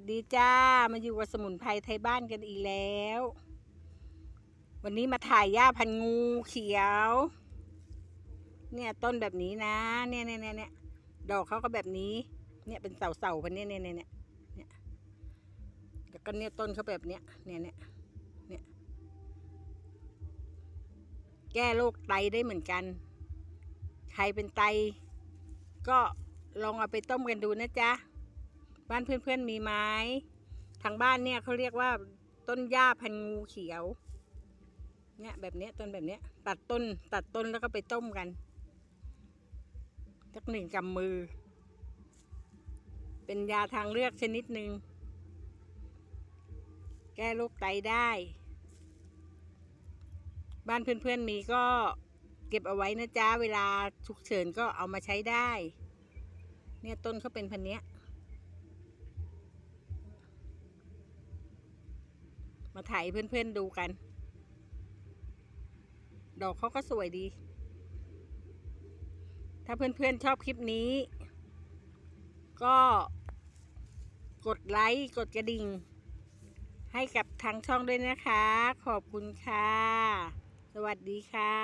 สดีจ้า มาอยู่กับสมุนไพรไทยบ้านกันอีกแล้ว วันนี้มาถ่ายหญ้าพันงูเขียว เนี่ยต้นแบบนี้นะ เนี่ยเนี่ยเนี่ยเนี่ยดอกเขาก็แบบนี้ เนี่ยเป็นเสาเสาๆพันเนี่ยเนี่ยเนี่ยเนี่ยเนี่ยแล้วก็เนี่ยต้นเขาแบบเนี้ย เนี่ยเนี่ยเนี่ย แก้โรคไตได้เหมือนกัน ใครเป็นไต ก็ลองเอาไปต้มกันดูนะจ๊ะ บ้านเพื่อนๆมีไหมทางบ้านเนี่ยเขาเรียกว่าต้นหญ้าพันงูเขียว เนี่ยแบบเนี้ยต้นแบบเนี้ย ตัดต้น ตัดต้นแล้วก็ไปต้มกันสักหนึ่งกำมือ เป็นยาทางเลือกชนิดหนึ่งแก้โรคไตได้ บ้านเพื่อนๆมีก็เก็บเอาไว้นะจ๊ะ เวลาฉุกเฉินก็เอามาใช้ได้ เนี่ยต้นเขาเป็นพันเนี้ย มาถ่ายเพื่อนๆดูกัน ดอกเขาก็สวยดี ถ้าเพื่อนๆชอบคลิปนี้ ก็กดไลค์ กดกระดิ่ง ให้กับทางช่องด้วยนะคะ ขอบคุณค่ะ สวัสดีค่ะ